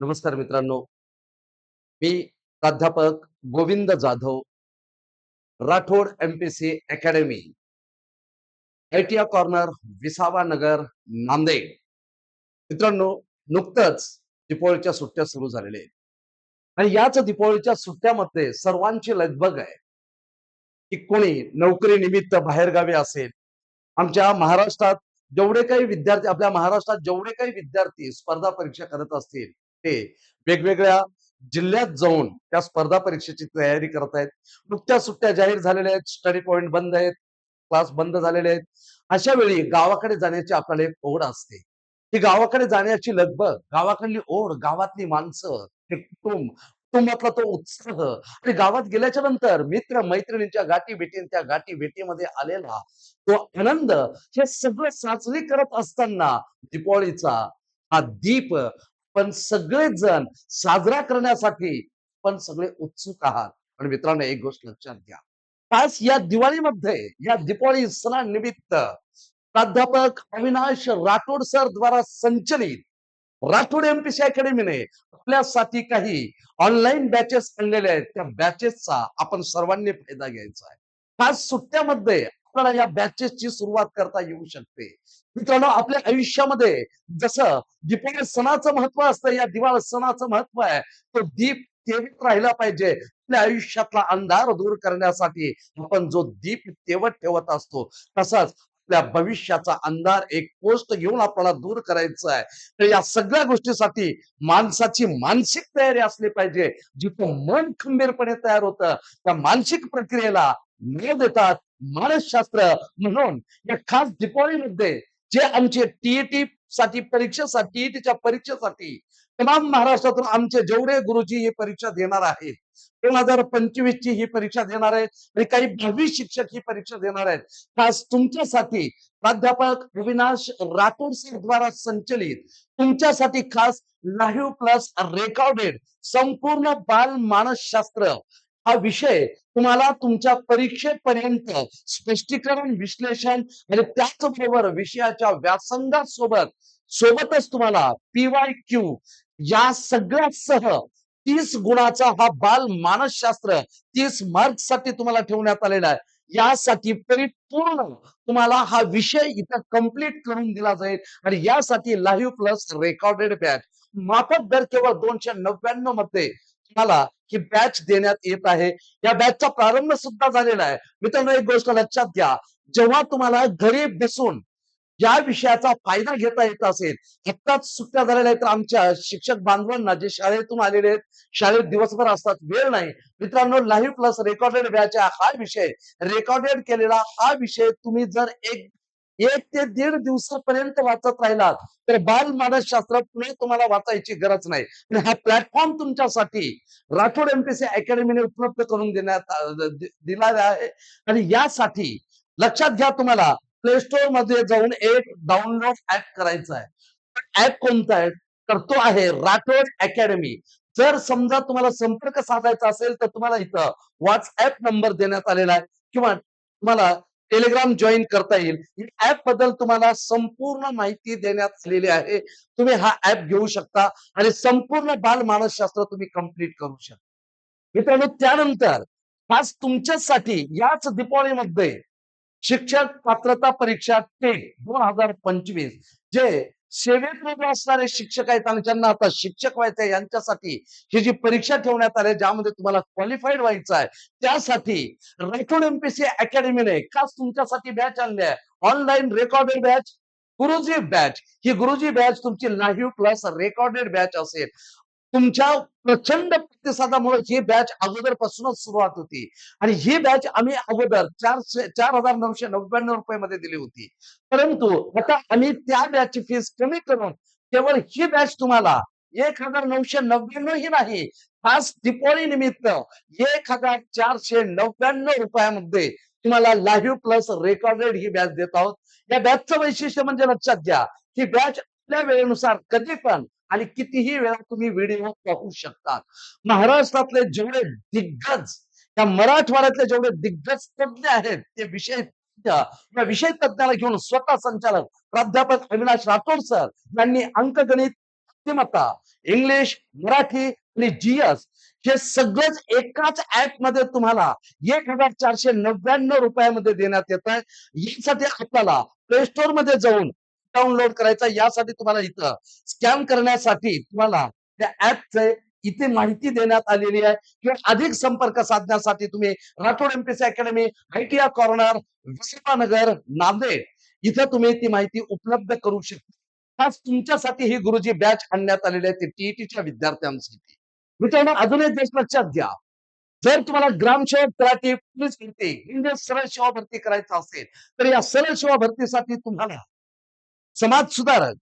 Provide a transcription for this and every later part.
नमस्कार मित्रांनो. मी प्राध्यापक Govind Jadhav Rathod MPC academy ITI corner Visawa Nagar Nanded. मित्रांनो नुकतंच दीपावलीच्या सुट्ट्या सुरू झालेल्या आहेत. आणि याच दीपावळीच्या सुट्ट्यामध्ये सर्वांची लगबग आहे की कोणी नोकरी निमित्त बाहेरगावी असेल. आमच्या महाराष्ट्रात जेवढे काही विद्यार्थी आपल्या महाराष्ट्रात जेवढे काही विद्यार्थी स्पर्धा परीक्षा करत असतील ते वेगवेगळ्या जिल्ह्यात जाऊन त्या स्पर्धा परीक्षेची तयारी करत आहेत नुकत्या सुट्ट्या जाहीर झालेल्या आहेत स्टडी पॉईंट बंद आहेत क्लास बंद झालेले आहेत. अशा वेळी गावाकडे जाण्याची आपल्याला एक ओढ असते. ती गावाकडे जाण्याची लगबग गावाकडली ओढ गावातली माणसं ते कुटुंब कुटुंबातला तो उत्साह आणि गावात गेल्याच्यानंतर मित्र मैत्रिणींच्या गाठी भेटी त्या गाठी भेटीमध्ये आलेला तो आनंद हे सगळं साजरी करत असताना दीपावलीचा हा दीप पण सगळेच जण साजरा करण्यासाठी पण सगळे उत्सुक आहात. आणि मित्रांनो एक गोष्ट लक्षात घ्या. खास या दिवाळीमध्ये या दीपावली सणानिमित्त प्राध्यापक अविनाश राठोड सर द्वारा संचलित राठोड एमपीसी अकॅडमीने आपल्यासाठी काही ऑनलाईन बॅचेस आणलेले आहेत. त्या बॅचेसचा आपण सर्वांनी फायदा घ्यायचा आहे. खास सुट्ट्यामध्ये आपल्याला या बॅचेसची सुरुवात करता येऊ शकते. मित्रांनो आपल्या आयुष्यामध्ये जसं दीपावली सणाचं महत्त्व असतं या दिवाळी सणाचं महत्त्व आहे तो दीप तेवत राहिला पाहिजे. आपल्या आयुष्यातला अंधार दूर करण्यासाठी आपण जो दीप तेवत ठेवत असतो तसाच आपल्या भविष्याचा अंधार एक पोस्ट घेऊन आपल्याला दूर करायचं आहे. तर या सगळ्या गोष्टीसाठी माणसाची मानसिक तयारी असली पाहिजे जिथं मन खंबीरपणे तयार होतं त्या मानसिक प्रक्रियेला न देतात मानसशास्त्र म्हणून या खास दीपावलीमध्ये जे आमचे टीईटी साठी परीक्षेसाठी टीईटीच्या परीक्षेसाठी तमाम महाराष्ट्रातून आमचे जेवढे गुरुजी ही परीक्षा देणार आहेत दोन हजार पंचवीस ची ही परीक्षा देणार आहेत आणि काही भावी शिक्षक ही परीक्षा देणार आहेत खास तुमच्यासाठी प्राध्यापक अविनाश राठोड सर द्वारा संचलित तुमच्यासाठी खास लाईव्ह प्लस रेकॉर्डेड संपूर्ण बाल मानसशास्त्र हा विषय तुम्हाला तुमच्या परीक्षेपर्यंत स्पष्टीकरण विश्लेषण आणि त्याचबरोबर विषयाच्या व्यासंगासोबत सोबतच तुम्हाला पीवाय क्यू या सगळ्यासह तीस गुणाचा हा बाल मानसशास्त्र तीस मार्कसाठी तुम्हाला ठेवण्यात आलेला आहे. यासाठी परिपूर्ण तुम्हाला हा विषय इथं कंप्लीट करून दिला जाईल आणि यासाठी लाईव्ह प्लस रेकॉर्डेड बॅच माफक दर केवळ दोनशे नव्याण्णवमध्ये तुम्हाला ही बॅच देण्यात येत आहे. या बॅचचा प्रारंभ सुद्धा झालेला आहे. मित्रांनो एक गोष्ट लक्षात घ्या. जेव्हा तुम्हाला घरी बसून या विषयाचा फायदा घेता येत असेल आत्ताच सुट्ट्या झालेल्या आहेत तर आमच्या शिक्षक बांधवांना जे शाळेतून आलेले आहेत. शाळेत दिवसभर असतात वेळ नाही. मित्रांनो लाईव्ह प्लस रेकॉर्डेड बॅच हा विषय. रेकॉर्डेड केलेला हा विषय तुम्ही जर एक एक ते दीड दिवसापर्यंत वाचत राहिलात तर बाल मानसशास्त्र पुणे तुम्हाला वाचायची गरज नाही. आणि हा प्लॅटफॉर्म तुमच्यासाठी राठोड एमपीसी अकॅडमीने उपलब्ध करून देण्यात दिला आहे. आणि यासाठी लक्षात घ्या तुम्हाला प्ले स्टोअरमध्ये जाऊन एक डाउनलोड ऍप करायचा आहे. ऍप कोणता आहे? तर तो आहे राठोड अकॅडमी जर समजा तुम्हाला संपर्क साधायचा असेल तर तुम्हाला इथं व्हॉट्सअप नंबर देण्यात आलेला आहे. किंवा तुम्हाला टेलिग्राम जॉईन करता येईल. या ऍपबद्दल तुम्हाला संपूर्ण माहिती देण्यात आलेली आहे. तुम्ही हा ऍप घेऊ शकता आणि संपूर्ण बाल मानसशास्त्र तुम्ही कंप्लीट करू शकता. मित्रांनो त्यानंतर खास तुमच्यासाठी याच दीपावलीमध्ये शिक्षक पात्रता परीक्षा टेट दोन हजार पंचवीस जे सेवेत उभे असणारे शिक्षक आहेत आणि ज्यांना आता शिक्षक व्हायचं आहे यांच्यासाठी ही जी परीक्षा ठेवण्यात आली ज्यामध्ये तुम्हाला क्वालिफाईड व्हायचं आहे त्यासाठी रायटोड एमपीसी अकॅडमीने खास तुमच्यासाठी बॅच आणली आहे. Online recorded batch Guruji batch ही गुरुजी बॅच तुमची लाईव्ह प्लस रेकॉर्डेड बॅच असेल. तुमच्या प्रचंड प्रतिसादामुळे ही बॅच अगोदरपासूनच सुरुवात होती. आणि ही बॅच आम्ही अगोदर चारशे चार हजार नऊशे नव्याण्णव रुपये मध्ये दिली होती. परंतु आता आम्ही त्या बॅचची फीस कमी करून केवळ ही बॅच तुम्हाला एक हजार नऊशे नव्याण्णव ही नाही खास दीपावली निमित्त एक हजार चारशे नव्याण्णव रुपयामध्ये तुम्हाला लाईव्ह प्लस रेकॉर्डेड ही बॅच देत आहोत. या बॅचचं वैशिष्ट्य म्हणजे लक्षात घ्या ही बॅच आपल्या वेळेनुसार कधी पण आणि कितीही वेळा तुम्ही व्हिडिओ पाहू शकता महाराष्ट्रातले जेवढे दिग्गज या मराठवाड्यातले जेवढे दिग्गज तज्ञ आहेत ते विषय या विषय तज्ञाला घेऊन स्वतः संचालक प्राध्यापक अविनाश राठोड सर यांनी अंकगणित बुद्धिमत्ता इंग्लिश मराठी आणि जीएस हे सगळंच एकाच ऍपमध्ये तुम्हाला एक हजार चारशे नव्याण्णव रुपयामध्ये देण्यात येत आहे यासाठी आपल्याला प्ले स्टोरमध्ये जाऊन डाउनलोड करायचा यासाठी तुम्हाला इथं स्कॅन करण्यासाठी तुम्हाला त्या ऍपचे इथे माहिती देण्यात आलेली आहे. किंवा अधिक संपर्क साधण्यासाठी तुम्ही Rathod MPC academy ITI corner Vishwanagar Nanded इथं तुम्ही ती माहिती उपलब्ध करू शकता. खास तुमच्यासाठी ही गुरुजी बॅच आणण्यात आलेली आहे ती टीईटीच्या विद्यार्थ्यांसाठी. मित्रांनो अजून एक देश लक्षात घ्या. जर तुम्हाला ग्रामसेवक तलाठी पोलीस भरती म्हणजे सरळ सेवा भरती करायचं असेल तर या सरळ सेवा भरतीसाठी तुम्हाला समाज सुधारक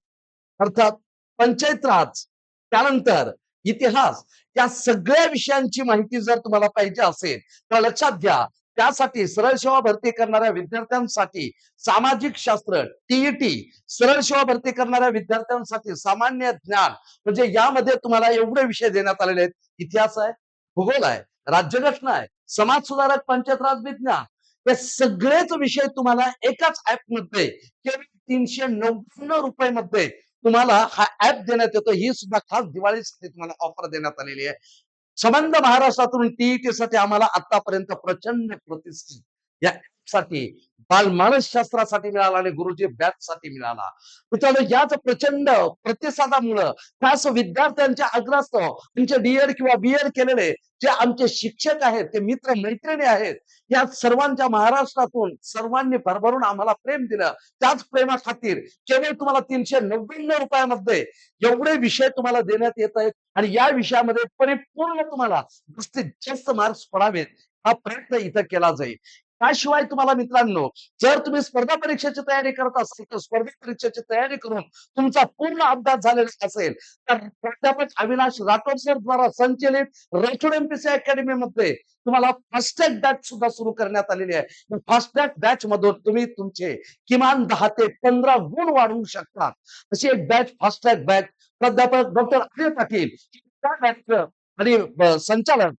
अर्थात पंचायत राज त्यानंतर इतिहास या सगळ्या विषयांची माहिती जर तुम्हाला पाहिजे असेल तर लक्षात घ्या. त्यासाठी सरळ सेवा भरती करणाऱ्या विद्यार्थ्यांसाठी सामाजिक शास्त्र टीईटी सरळ सेवा भरती करणाऱ्या विद्यार्थ्यांसाठी सामान्य ज्ञान म्हणजे यामध्ये तुम्हाला एवढे विषय देण्यात आलेले आहेत. इतिहास आहे भूगोल आहे राज्यघटना आहे समाज सुधारक पंचायत राज विज्ञान हे सगळेच विषय तुम्हाला एकाच ऍपमध्ये केवळ तीनशे नव्याण्णव रुपये मध्ये तुम्हाला हा ऍप देण्यात येतो. ही सुद्धा खास दिवाळीसाठी तुम्हाला ऑफर देण्यात आलेली आहे. संबंध महाराष्ट्रातून टीईटी साठी आम्हाला आतापर्यंत प्रचंड प्रतिष्ठित या साठी बालमानस शास्त्रासाठी मिळाला आणि गुरुजी बॅच साठी मिळाला. मित्रांनो याच प्रचंड प्रतिसादामुळं खास विद्यार्थ्यांच्या अग्रस्त त्यांचे डीएड किंवा बीएड केलेले जे आमचे शिक्षक आहेत ते मित्र मैत्रिणी आहेत या सर्वांच्या महाराष्ट्रातून सर्वांनी भरभरून आम्हाला प्रेम दिलं. त्याच प्रेमा खातीर केवळ तुम्हाला तीनशे नव्याण्णव रुपयामध्ये एवढे विषय तुम्हाला देण्यात येत आहेत आणि या विषयामध्ये परिपूर्ण तुम्हाला जास्तीत जास्त मार्क्स पडावेत हा प्रयत्न इथं केला जाईल. त्याशिवाय तुम्हाला मित्रांनो जर तुम्ही स्पर्धा परीक्षेची तयारी करत असाल तर स्पर्धा परीक्षेची तयारी करून तुमचा पूर्ण अभ्यास झालेला असेल तर प्राध्यापक अविनाश राठोड सर द्वारा संचलित राठोड एमपीसी अकॅडमी मध्ये तुम्हाला फास्टॅग बॅच सुद्धा सुरू करण्यात आलेली आहे. फास्टॅग बॅच मधून तुम्ही तुमचे किमान दहा ते पंधरा गुण वाढवू शकता. अशी एक बॅच फास्टॅग बॅच प्राध्यापक डॉक्टर अजय पाटील आणि संचालन संचालक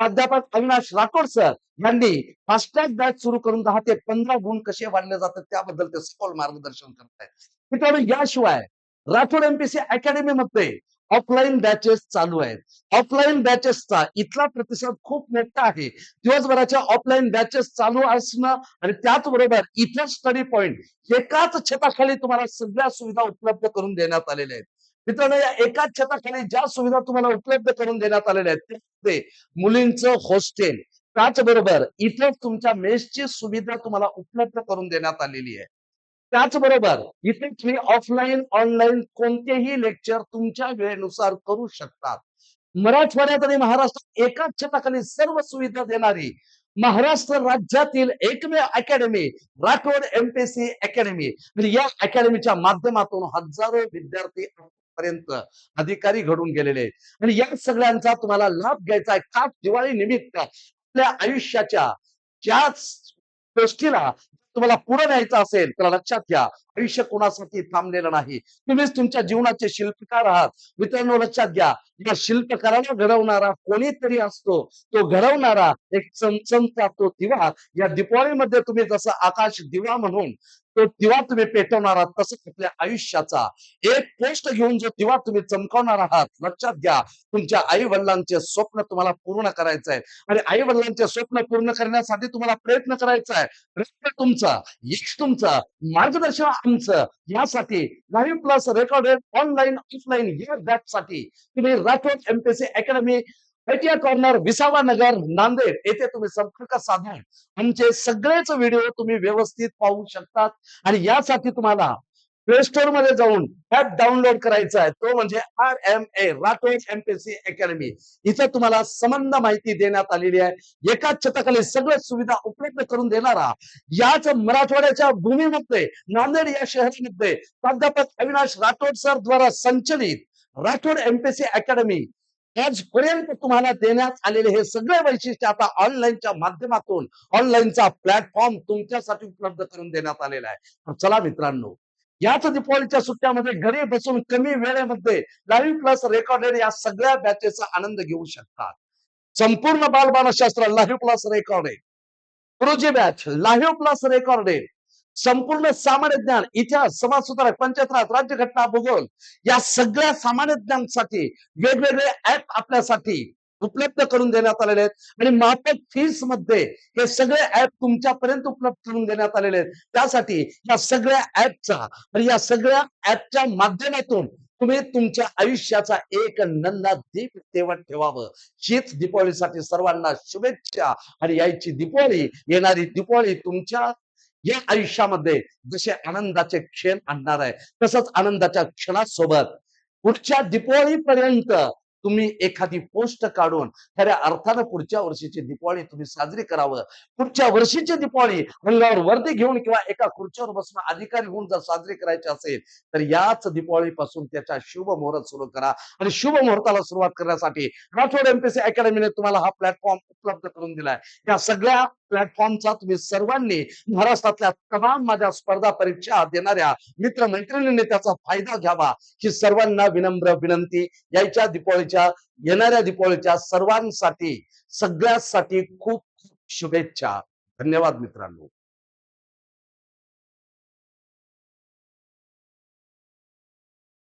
प्राध्यापक अविनाश राठोड सर यांनी फास्टॅग बॅच सुरू करून दहा ते पंधरा गुण कसे वाढले जातात त्याबद्दल ते सखोल मार्गदर्शन करत आहेत. मित्रांनो याशिवाय राठोड एमपीसी अकॅडमी मध्ये ऑफलाईन बॅचेस चालू आहेत. ऑफलाईन बॅचेसचा इथला प्रतिसाद खूप मोठा आहे. दिवसभराच्या ऑफलाईन बॅचेस चालू असणं आणि त्याचबरोबर इथं स्टडी पॉइंट एकाच छताखाली तुम्हाला सगळ्या सुविधा उपलब्ध करून देण्यात आलेल्या आहेत. मित्रांनो या एकाच छताखाली ज्या सुविधा तुम्हाला उपलब्ध करून देण्यात आलेल्या आहेत असते. मुलींचं हॉस्टेल त्याचबरोबर इथे तुमच्या मेसची सुविधा तुम्हाला उपलब्ध करून देण्यात आलेली आहे. त्याचबरोबर इथे तुम्ही ऑफलाईन ऑनलाईन कोणतेही लेक्चर तुमच्या वेळेनुसार करू शकतात. मराठवाड्यात आणि महाराष्ट्रात एकाच छताखाली सर्व सुविधा देणारी महाराष्ट्र राज्यातील एकमेव अकॅडमी राठोड एमपीसी म्हणजे अकॅडमी या अकॅडमीच्या माध्यमातून हजारो विद्यार्थी पर्यंत अधिकारी घडून गेलेले आहेत. आणि या सगळ्यांचा तुम्हाला लाभ घ्यायचा आहे. खास दिवाळी निमित्त आपल्या आयुष्याच्या ज्याच गोष्टीला तुम्हाला पुढे न्यायचं असेल तर लक्षात घ्या. आयुष्य कोणासाठी थांबलेलं नाही? तुम्हीच तुमच्या जीवनाचे शिल्पकार आहात. मित्रांनो लक्षात घ्या. या शिल्पकाराला घडवणारा कोणीतरी असतो. तो घडवणारा एक चमचमचा तो दिवा. या दिपावळीमध्ये तुम्ही जसं आकाश दिवा म्हणून तो दिवा तुम्ही पेटवणार आहात तसंच आपल्या आयुष्याचा. एक पोस्ट घेऊन जो दिवा तुम्ही चमकवणार आहात लक्षात घ्या. तुमच्या आई वडिलांचे स्वप्न तुम्हाला पूर्ण करायचं आहे. आणि आई वडिलांचे स्वप्न पूर्ण करण्यासाठी तुम्हाला प्रयत्न करायचा आहे. तुमचा यश तुमचा मार्गदर्शन तुमचं. यासाठी live plus recorded online offline या बॅच साठी तुम्ही Rathod MPC academy ITI corner Visawa Nagar Nanded येथे तुम्ही संपर्क साधून आमचे सगळेच व्हिडिओ तुम्ही व्यवस्थित पाहू शकतात. आणि यासाठी तुम्हाला प्ले स्टोरमध्ये जाऊन ऍप डाउनलोड करायचा आहे. तो म्हणजे R M A Rathod MPC academy इथं तुम्हाला संबंध माहिती देण्यात आलेली आहे. एकाच छताखाली सगळ्या सुविधा उपलब्ध करून देणारा याच मराठवाड्याच्या भूमीमध्ये नांदेड या शहरामध्ये प्राध्यापक अविनाश राठोड सर द्वारा संचलित राठोड एमपीसी अकॅडमी आजपर्यंत तुम्हाला देण्यात आलेले हे सगळे वैशिष्ट्य आता ऑनलाईनच्या माध्यमातून ऑनलाईनचा प्लॅटफॉर्म तुमच्यासाठी उपलब्ध करून देण्यात आलेला आहे. चला मित्रांनो याच दीपावलीच्या सुट्ट्यामध्ये घरी बसून कमी वेळेमध्ये लाईव्ह प्लस रेकॉर्डेड या सगळ्या बॅचेचा आनंद घेऊ शकतात. संपूर्ण बालमानसशास्त्र लाईव्ह प्लस रेकॉर्डेड प्रोजे बॅच लाईव्ह प्लस रेकॉर्डेड संपूर्ण सामान्य ज्ञान इतिहास समाज सुधारक पंचायत राज्यघटना भूगोल या सगळ्या सामान्य ज्ञानसाठी वेगवेगळे ऍप आपल्यासाठी उपलब्ध करून देण्यात आलेले आहेत. आणि माफक फीसमध्ये हे सगळे ऍप तुमच्यापर्यंत उपलब्ध करून देण्यात आलेले आहेत. त्यासाठी या सगळ्या ऍपचा आणि या सगळ्या ऍपच्या माध्यमातून तुम्ही तुमच्या आयुष्याचा एक नन्ना दीप तेवट ठेवावं. हीच दीपावलीसाठी सर्वांना शुभेच्छा. आणि यायची दीपावली येणारी दीपावली तुमच्या या आयुष्यामध्ये जसे आनंदाचे क्षण आणणार आहे तसंच आनंदाच्या क्षणासोबत पुढच्या दीपावलीपर्यंत तुम्ही एखादी पोस्ट काढून खऱ्या अर्थानं पुढच्या वर्षीची दीपावली तुम्ही साजरी करावं. पुढच्या वर्षीची दीपावली अंगावर वर्दी घेऊन किंवा एका खुर्चीवर बसून अधिकारी होऊन जर साजरी करायची असेल तर याच दीपावलीपासून त्याच्या शुभ मुहूर्त सुरू करा. आणि शुभ मुहूर्ताला सुरुवात करण्यासाठी राठोड एमपीसी अकॅडमीने तुम्हाला हा प्लॅटफॉर्म उपलब्ध करून दिलाय. या सगळ्या प्लॅटफॉर्मचा तुम्ही सर्वांनी महाराष्ट्रातल्या तमाम माझ्या स्पर्धा परीक्षा देणाऱ्या मित्र मैत्रिणींनी त्याचा फायदा घ्यावा ही सर्वांना विनम्र विनंती. यायच्या दीपावलीच्या येणाऱ्या दीपावलीच्या सर्वांसाठी सगळ्यासाठी खूप शुभेच्छा. धन्यवाद मित्रांनो.